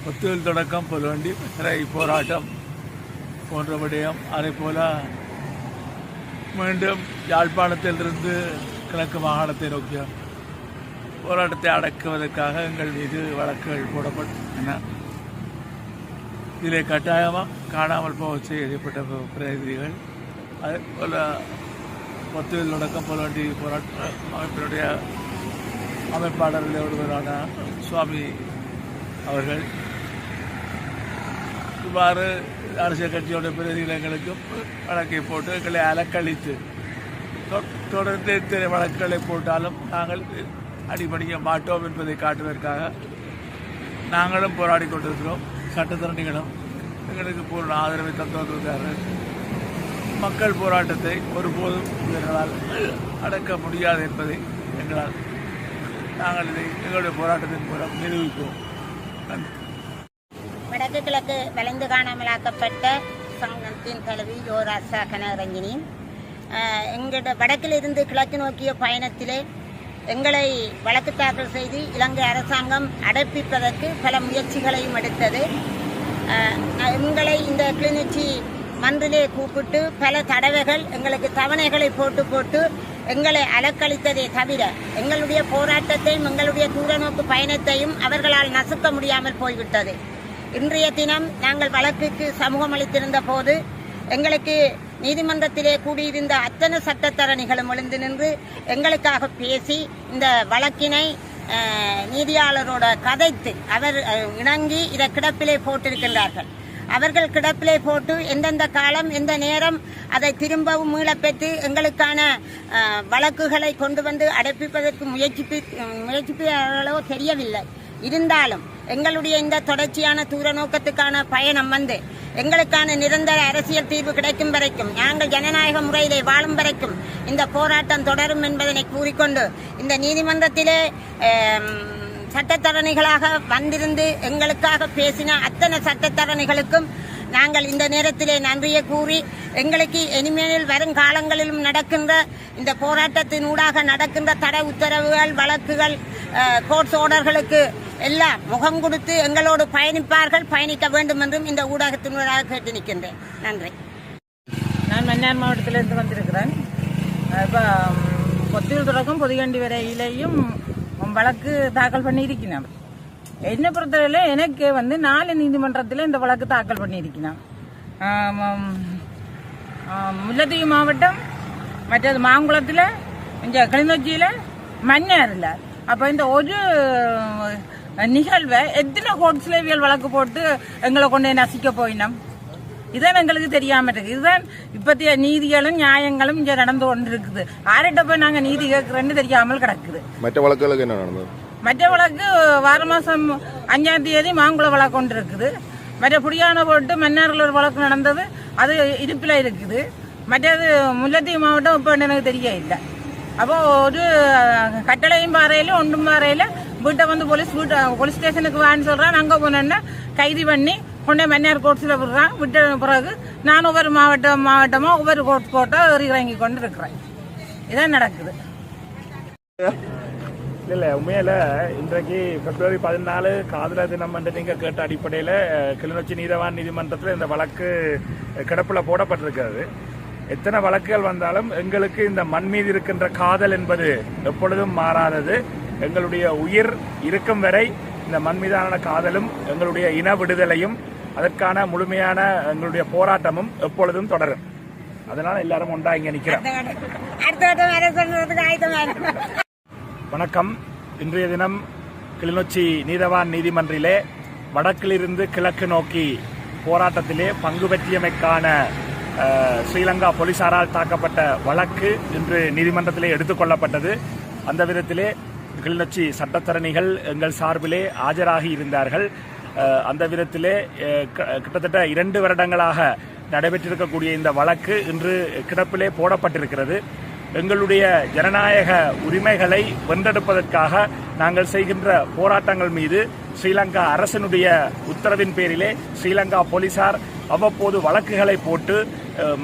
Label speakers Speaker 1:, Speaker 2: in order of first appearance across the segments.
Speaker 1: ஒத்துழைல் தொடக்கம் புலவண்டி சிறை போராட்டம் போன்ற விடயம் அதே போல மீண்டும் யாழ்ப்பாணத்திலிருந்து கிழக்கு மாகாணத்தை நோக்கிய போராட்டத்தை அடக்குவதற்காக எங்கள் மீது வழக்குகள் போடப்பட்டன இதிலே கட்டாயமாக காணாமல் போக செய்யப்பட்ட பிரதிநிதிகள் அதே போல நடக்கம் தொடக்கம் வேண்டிய போராட்ட அமைப்பினுடைய அமைப்பாளர்கள் ஒருவரான சுவாமி அவர்கள் இவ்வாறு அரசியல் கட்சியோட பிரதிநிதிகள் எங்களுக்கும் வழக்கை போட்டு எங்களை அலக்களித்து தொ- தொடர்ந்து இத்தனை வழக்குகளை போட்டாலும் நாங்கள் அடிபணிய மாட்டோம் என்பதை காட்டுவதற்காக நாங்களும் போராடி கொண்டிருக்கிறோம். சட்டத்தரணிகளும் எங்களுக்கு பூர்ண ஆதரவை தந்து வந்திருக்கிறார்கள் மக்கள் போராட்டத்தை ஒருபோதும் இவர்களால் அடக்க முடியாது என்பதை எங்களால் நாங்கள் இதை எங்களுடைய போராட்டத்தின் மூலம் நிரூபிப்போம். நன்றி.
Speaker 2: வடக்கு கிழக்கு வளைந்து காணாமலாக்கப்பட்ட சங்கத்தின் தலைவி யோராசா கனகரஞ்சினி ஆஹ், எங்களோட வடக்கிலிருந்து கிழக்கு நோக்கிய பயணத்திலே எங்களை வழக்கு தாக்கல் செய்து இலங்கை அரசாங்கம் அடைப்பிப்பதற்கு பல முயற்சிகளையும் எடுத்தது. எங்களை இந்த கிளிநொச்சி மன்றிலே கூப்பிட்டு பல தடவைகள் எங்களுக்கு தவணைகளை போட்டு போட்டு எங்களை அலக்களித்ததே தவிர எங்களுடைய போராட்டத்தையும் எங்களுடைய தூரநோக்கு பயணத்தையும் அவர்களால் நசுக்க முடியாமல் போய்விட்டது. இன்றைய தினம் நாங்கள் வழக்குக்கு சமூகம் அளித்திருந்த போது எங்களுக்கு நீதிமன்றத்திலே கூடியிருந்த அத்தனை சட்டத்தரணிகளும் எழுந்து நின்று எங்களுக்காக பேசி இந்த வழக்கினை நீதியாளரோட கதைத்து அவர் இணங்கி இதை கிடப்பிலே போட்டிருக்கின்றார்கள். அவர்கள் கிடப்பிலே போட்டு எந்தெந்த காலம் எந்த நேரம் அதை திரும்பவும் மீளப்பெற்று எங்களுக்கான வழக்குகளை கொண்டு வந்து அடைப்பிப்பதற்கு முயற்சிப்பு முயற்சிப்பார்களோ தெரியவில்லை. இருந்தாலும் எங்களுடைய இந்த தொடர்ச்சியான தூர நோக்கத்துக்கான பயணம் வந்து எங்களுக்கான நிரந்தர அரசியல் தீர்வு கிடைக்கும் வரைக்கும் நாங்கள் ஜனநாயக முறையிலே வாழும் வரைக்கும் இந்த போராட்டம் தொடரும் என்பதனை கூறிக்கொண்டு இந்த நீதிமன்றத்திலே சட்டத்தரணிகளாக வந்திருந்து எங்களுக்காக பேசின அத்தனை சட்டத்தரணிகளுக்கும் நாங்கள் இந்த நேரத்திலே நன்றியை கூறி எங்களுக்கு இனிமேல் வரும் காலங்களிலும் நடக்கின்ற இந்த போராட்டத்தினூடாக நடக்கின்ற தடை உத்தரவுகள் வழக்குகள் கோர்ட்ஸ் ஆர்டர்களுக்கு எல்லாம் முகம் கொடுத்து எங்களோடு பயணிப்பார்கள் பயணிக்க வேண்டும் என்றும் இந்த ஊடகத்தினூடாக கேட்டு நிற்கின்றேன். நன்றி.
Speaker 3: நான் மன்னார் மாவட்டத்திலிருந்து வந்திருக்கிறேன். இப்போ கொத்தியூர் தொடக்கம் பொதுகண்டி வரையிலையும் வழக்கு தாக்கல் பண்ணியிருக்கிறேன். என்னை பொறுத்தவரையில் எனக்கு வந்து நாலு நீதிமன்றத்தில் இந்த வழக்கு தாக்கல் பண்ணியிருக்கிறேன். முல்லத்தீவு மாவட்டம் மற்றது மாங்குளத்தில் இங்கே கிளிநொச்சியில் மன்னாரில். அப்போ இந்த ஒரு நிகழ்வை எத்தனை கோர்ட்ஸில் இவியல் வழக்கு போட்டு எங்களை கொண்டு நசிக்க போயினோம்? இதான் எங்களுக்கு தெரியாம இருக்கு. இதுதான் இப்பத்திய நீதிகளும் நியாயங்களும் இங்க நடந்து கொண்டு இருக்குது ஆர்கிட்ட போய் நாங்க நீதி கேட்கறேன்னு தெரியாமல் கிடக்குது.
Speaker 4: மற்ற வழக்குகளுக்கு என்ன நடந்தது?
Speaker 3: மற்ற வழக்கு வார மாசம் அஞ்சாம் தேதி மாங்குள வழக்கு ஒன்று இருக்குது. மற்ற புடியான போட்டு மன்னாரில் ஒரு வழக்கு நடந்தது. அது இருப்பில் இருக்குது. மற்றது முல்லைத்தீவு மாவட்டம் இப்போ எனக்கு தெரிய இல்லை. அப்போ ஒரு கட்டளையும் பாறையில ஒன்றும் பாறையில வீட்டை வந்து போலீஸ் வீட்டை போலீஸ் ஸ்டேஷனுக்கு வான்னு சொல்கிறேன் அங்கே போனோன்னா கைது பண்ணி கொண்டே மன்னார் கோர்ட்ஸில் விடுறான் விட்ட பிறகு நான் ஒவ்வொரு மாவட்டம் மாவட்டமாக ஒவ்வொரு கோர்ட் கோர்ட்டாக இறங்கி கொண்டு இருக்கிறேன் இதான் நடக்குது.
Speaker 5: இல்ல இல்ல. உண்மையில இன்றைக்கு பிப்ரவரி பதினாலு காதலர் தினம் என்று நீங்க கேட்ட அடிப்படையில கிளிநொச்சி நீதவான் நீதிமன்றத்தில் இந்த வழக்கு கிடப்பில் போடப்பட்டிருக்கிறது. எத்தனை வழக்குகள் வந்தாலும் எங்களுக்கு இந்த மண் மீது இருக்கின்ற காதல் என்பது எப்பொழுதும் மாறாதது. எங்களுடைய உயிர் இருக்கும் வரை இந்த மண் மீதான காதலும் எங்களுடைய இன விடுதலையும் அதற்கான முழுமையான எங்களுடைய போராட்டமும் எப்பொழுதும் தொடரும். அதனால எல்லாரும் ஒன்றா இங்க நிக்கிறோம். வணக்கம். இன்றைய தினம் கிளிநொச்சி நீதவான் நீதிமன்றிலே வடக்கிலிருந்து கிழக்கு நோக்கி போராட்டத்திலே பங்கு பற்றியமைக்கான ஸ்ரீலங்கா போலீசாரால் தாக்கப்பட்ட வழக்கு இன்று நீதிமன்றத்திலே எடுத்துக்கொள்ளப்பட்டது அந்த விதத்திலே கிளிநொச்சி சட்டத்தரணிகள் எங்கள் சார்பிலே ஆஜராகி இருந்தார்கள். அந்த விதத்திலே க- கிட்டத்தட்ட இரண்டு வருடங்களாக நடைபெற்றிருக்கக்கூடிய இந்த வழக்கு இன்று கிடப்பிலே போடப்பட்டிருக்கிறது. எங்களுடைய ஜனநாயக உரிமைகளை வென்றெடுப்பதற்காக நாங்கள் செய்கின்ற போராட்டங்கள் மீது ஸ்ரீலங்கா அரசினுடைய உத்தரவின் பேரிலே ஸ்ரீலங்கா போலீசார் அவ்வப்போது வழக்குகளை போட்டு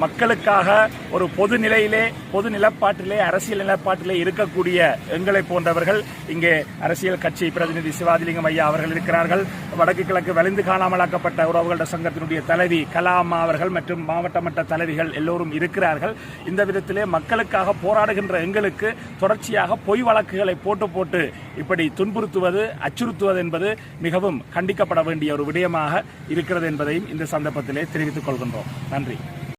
Speaker 5: மக்களுக்காக ஒரு பொது நிலையிலே பொது நிலப்பாட்டிலே அரசியல் நிலப்பாட்டிலே இருக்கக்கூடிய எங்களை போன்றவர்கள் இங்கே அரசியல் கட்சி பிரதிநிதி சிவாஜிலிங்கம் ஐயா அவர்கள் இருக்கிறார்கள். வடக்கு கிழக்கு வலிந்து காணாமலாக்கப்பட்ட உறவுகள சங்கத்தினுடைய தலைவி கலாமா அவர்கள் மற்றும் மாவட்ட மட்ட தலைவிகள் எல்லோரும் இருக்கிறார்கள். இந்த விதத்திலே மக்களுக்காக போராடுகின்ற எங்களுக்கு தொடர்ச்சியாக பொய் வழக்குகளை போட்டு போட்டு இப்படி துன்புறுத்துவது அச்சுறுத்துவது என்பது மிகவும் கண்டிக்கப்பட வேண்டிய ஒரு விடயமாக இருக்கிறது என்பதையும் இந்த சந்தர்ப்பத்தில் தெரிவித்துக் கொள்கின்றோம். நன்றி.